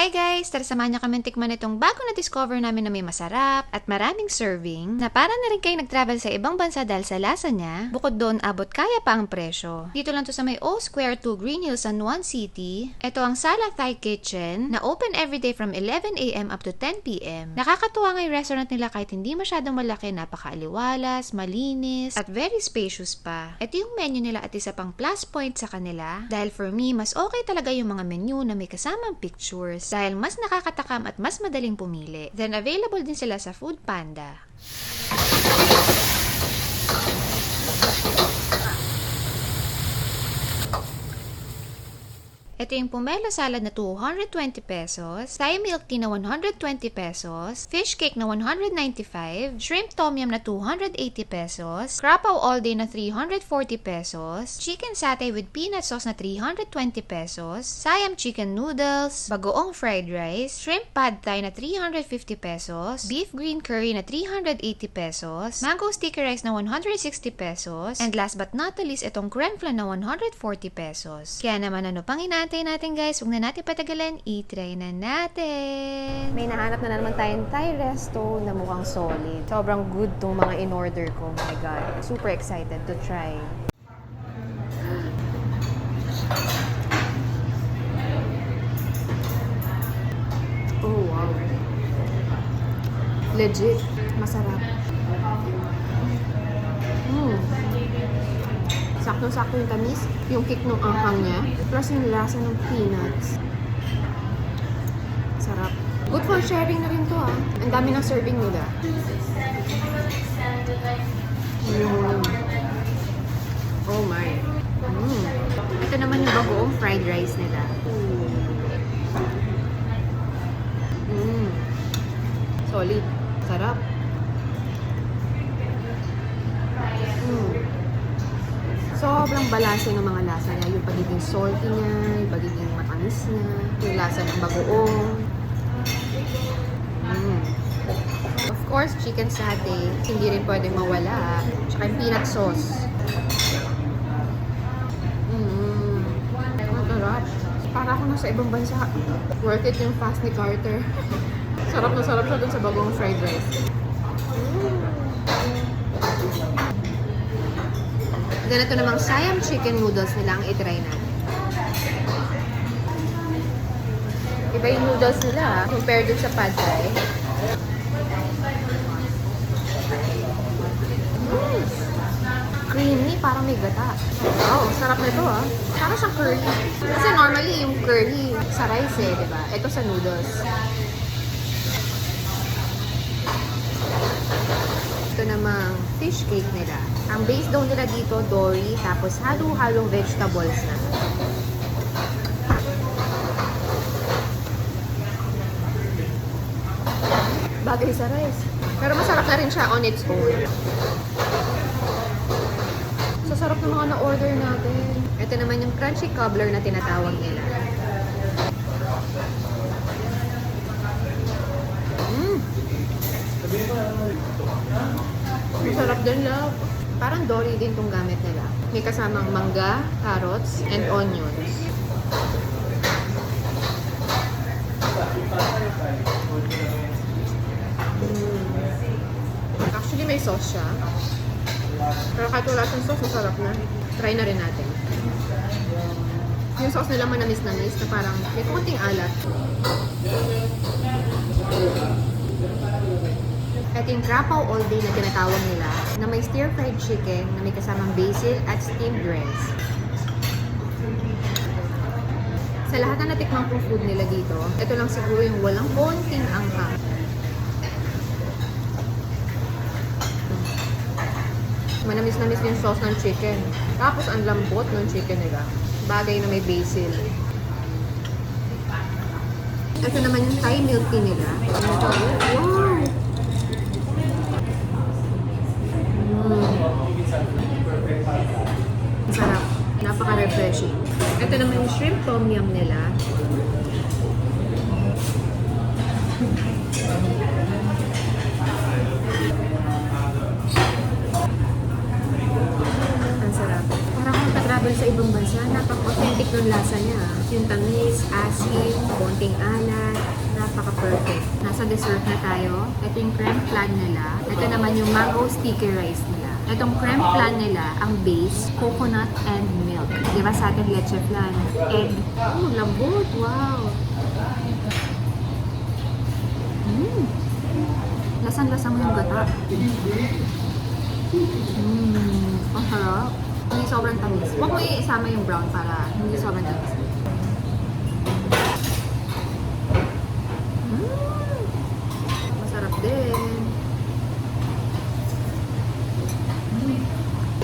Hi guys! Tara samahan niyo kami tikman itong bago na discover namin na may masarap at maraming serving na para na rin kayo nag-travel sa ibang bansa dahil sa lasa niya. Bukod doon, abot kaya pa ang presyo. Dito lang to sa may O Square 2 Green Hills, San Juan City. Ito ang Sala Thai Kitchen na open everyday from 11am up to 10pm. Nakakatuwa nga yung restaurant nila kahit hindi masyadong malaki, napakaaliwalas, malinis, at very spacious pa. Ito yung menu nila at isa pang plus point sa kanila dahil for me, mas okay talaga yung mga menu na may kasamang pictures dahil mas nakakatakam at mas madaling pumili. Then available din sila sa Food Panda. Ito yung pomelo salad na 220 pesos, Thai milk tea na 120 pesos, fish cake na 195, shrimp tom yum na 280 pesos, krapaw all day na 340 pesos, chicken satay with peanut sauce na 320 pesos, sayam chicken noodles, bagoong fried rice, shrimp pad thai na 350 pesos, beef green curry na 380 pesos, mango sticky rice na 160 pesos, and last but not the least, itong creme flan na 140 pesos. Kaya naman ano pang inaantay natin guys, huwag na natin patagalan, i-try na natin! May nahanap na naman tayong Thai resto na mukhang solid. Sobrang good tong mga in-order ko. Oh my God. Super excited to try. Oh, wow. Legit. Masarap. Sakto-sakto yung tamis, yung kick ng anghang niya, plus yung lasa ng peanuts. Sarap. Good for sharing na rin to ah. Ang dami ng serving nila. Mm. Oh my. Mm. Ito naman yung bagoong fried rice nila. Mm. Solid. Sarap. Mm. Sobrang balanse ng mga lasa niya. Yung pagiging salty niya, yung pagiging matamis niya, yung lasa ng bagoong. Mm. Of course, chicken satay, hindi rin pwedeng mawala. Tsaka yung peanut sauce. Mm. Ang sarap. Para ako nasa ibang bansa. Worth it yung fast ni Carter. sarap na sarap siya dun sa bagong fried rice. Then ito namang Siam chicken noodles nila ang itry natin. Iba yung noodles nila ah, compared dun sa pad thai. Mm. Creamy, parang may gata. Wow, sarap nito ah. Parang siyang curry. Kasi normally yung curry sa rice eh, di ba? Ito sa noodles. Namang fish cake nila. Ang base daw nila dito, dory, tapos halo-halong vegetables na. Bagay sa rice. Pero masarap na rin siya on its own. Sa sarap ng mga na-order natin. Ito naman yung crunchy cobbler na tinatawag nila. Mmm! Masarap din, love. Parang dory din tong gamit nila. May kasamang mangga, carrots, and onions. Mm. Actually, may sauce siya. Pero kahit wala siyang sauce, masarap na. Try na rin natin. Yung sauce nila manamis-namis na parang may konting alat. At yung krapaw all day na tinatawag nila na may stir-fried chicken na may kasamang basil at steamed rice. Sa lahat na natikmang kong food nila dito, ito lang siguro yung walang konting anghang. Manamis-namis yung sauce ng chicken. Tapos ang lambot ng chicken nila. Bagay na may basil. Ito naman yung Thai milk tea nila. Wow! Ang sarap. Napaka-refreshing. Ito naman yung shrimp tom yum nila. Ang sarap. Parang kung travel sa ibang bansa, napaka-authentic ng lasa niya. Yung tamis, asin, konting alat, Napaka-perfect. Nasa dessert na tayo. Ito yung creme flan nila. Ito naman yung mango sticky rice nila. Itong creme flan nila, ang base, coconut and milk. Di ba sa atin leche flan? Egg. Oh, lambot. Wow. Mm. Lasan-lasa mo yung gata. Mmm. Ang sarap. Hindi sobrang tamis. Huwag mo isama yung brown para hindi sobrang tamis. Mmm. Masarap din.